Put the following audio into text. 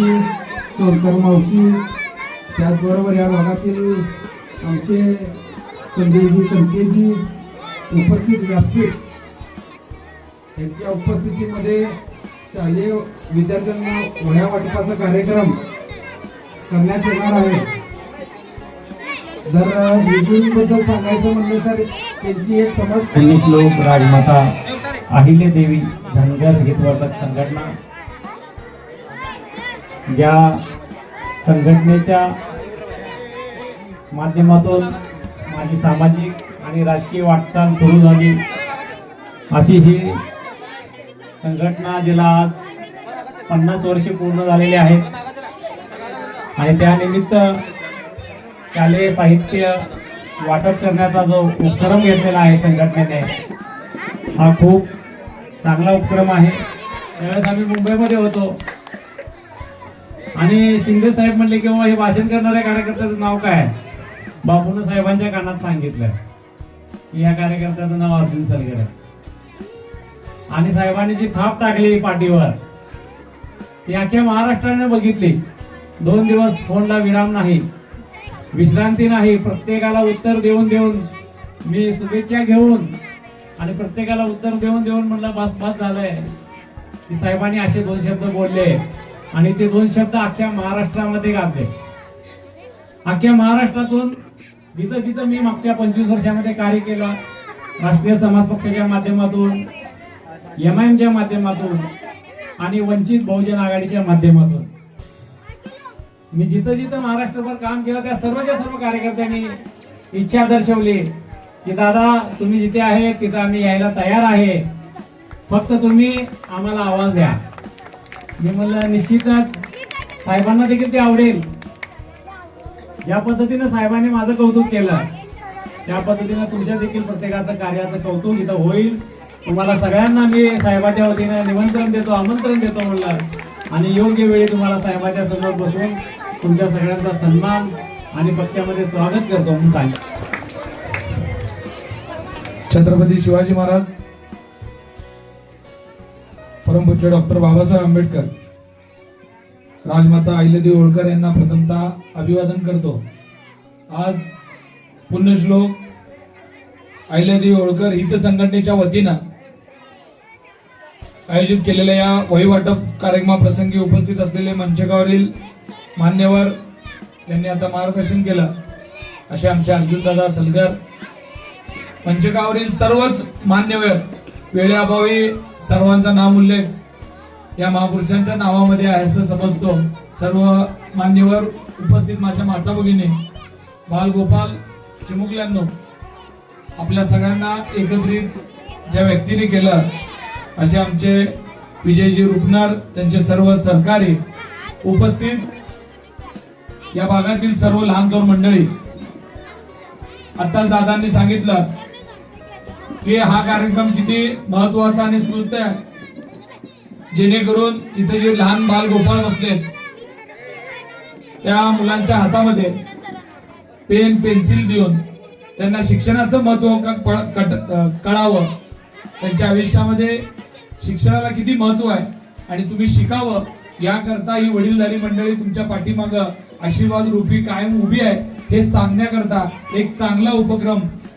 मावशी सोनकर मावशी त्याचबरोबर या भागातील आमचे संजयजी कणकेजी उपस्थित व्यासपीठ. यांच्या उपस्थितीमध्ये शालेय विद्यार्थ्यांना वह्या वाटपाचा कार्यक्रम करण्यात येणार आहे. जर बद्दल सांगायचं म्हणलं तर त्यांची एक समज त्यांनी राजमाता अहिल्या देवी धनगर हितवर्धक संघटना या संघटनेच्या माध्यमातून माझी सामाजिक आणि राजकीय वाटचाल सुरू झाली. अशी ही संघटना जिला आज पन्नास वर्षे पूर्ण झालेली आहेत आणि त्यानिमित्त शालेय साहित्य वाटप करण्याचा जो उपक्रम घेतलेला आहे संघटनेने हा खूप चांगला उपक्रम आहे. त्यावेळेस आम्ही मुंबईमध्ये होतो आणि शिंदे साहेब म्हणले की बाबा हे भाषण करणाऱ्या कार्यकर्त्याचं नाव काय? आहे? बापून साहेबांच्या कानात सांगितलं की या कार्यकर्त्याचं नाव अर्जुन सलगर. आहे आणि साहेबांनी जी थाप टाकली पाठीवर ती अख्ख्या महाराष्ट्राने बघितली. दोन दिवस फोनला विराम नाही विश्रांती नाही प्रत्येकाला उत्तर देऊन देऊन मी शुभेच्छा घेऊन आणि प्रत्येकाला उत्तर देऊन देऊन म्हणलं बस बस झालंय. की साहेबांनी असे दोन शब्द बोलले. आणि ते दोन शब्द अख्ख्या महाराष्ट्रामध्ये गाजले. अख्ख्या महाराष्ट्रातून जिथं जिथं मी मागच्या पंचवीस वर्षामध्ये कार्य केलं राष्ट्रीय समाज पक्षाच्या माध्यमातून एम आय एमच्या माध्यमातून आणि वंचित बहुजन आघाडीच्या माध्यमातून. मी जिथं जिथं महाराष्ट्रभर काम केलं त्या सर्वच्या सर्व कार्यकर्त्यांनी इच्छा दर्शवली की दादा तुम्ही जिथे आहे तिथं आम्ही यायला तयार आहे. फक्त तुम्ही आम्हाला आवाज द्या. मी म्हणलं निश्चितच साहेबांना देखील ते आवडेल. ज्या पद्धतीनं साहेबांनी माझं कौतुक केलं त्या पद्धतीनं तुमच्या देखील प्रत्येकाचं कार्याचं कौतुक इथं होईल. तुम्हाला सगळ्यांना मी साहेबाच्या वतीनं निमंत्रण देतो आमंत्रण देतो म्हणलं. आणि योग्य वेळी तुम्हाला साहेबाच्या समोर बसून तुमच्या सगळ्यांचा सन्मान आणि पक्षामध्ये स्वागत करतो म्हणून सांग छत्रपती शिवाजी महाराज परमपूज्य डॉक्टर बाबासाहेब आंबेडकर राजमाता अहिल्यादेवी होळकर यांना प्रथमतः अभिवादन करतो. आज पुण्यश्लोक अहिल्यादेवी होळकर हित संघटनेच्या वतीनं आयोजित केलेल्या या वहीवाटप कार्यक्रमाप्रसंगी उपस्थित असलेले मंचकावरील मान्यवर त्यांनी आता मार्गदर्शन केलं असे आमचे अर्जुनदादा सलगर. मंचकावरील सर्वच मान्यवर वेळेअभावी सर्वांचा नाम उल्लेख या महापुरुषांच्या नावामध्ये आहे असं समजतो. सर्व मान्यवर उपस्थित माझ्या माता भगिनी बालगोपाल चिमुकल्यांनो आपल्या सगळ्यांना एकत्रित ज्या व्यक्तीने केलं असे आमचे विजयजी रुपनर त्यांचे सर्व सहकारी उपस्थित या भागातील सर्व लहान दोन मंडळी. आता दादांनी सांगितलं की हा कार्यक्रम किती महत्त्वाचा आणि स्मृत आहे. जेणेकरून इथे जे लहान बाल गोपाळ बसले त्या मुलांच्या हातामध्ये पेन पेन्सिल देऊन त्यांना शिक्षणाचं महत्त्व कळावं. त्यांच्या आयुष्यामध्ये शिक्षणाला किती महत्त्व आहे आणि तुम्ही शिकावं याकरता ही वडीलधारी मंडळी तुमच्या पाठीमागं आशीर्वाद रूपी कायम उभी आहे हे सांगण्याकरता एक चांगला उपक्रम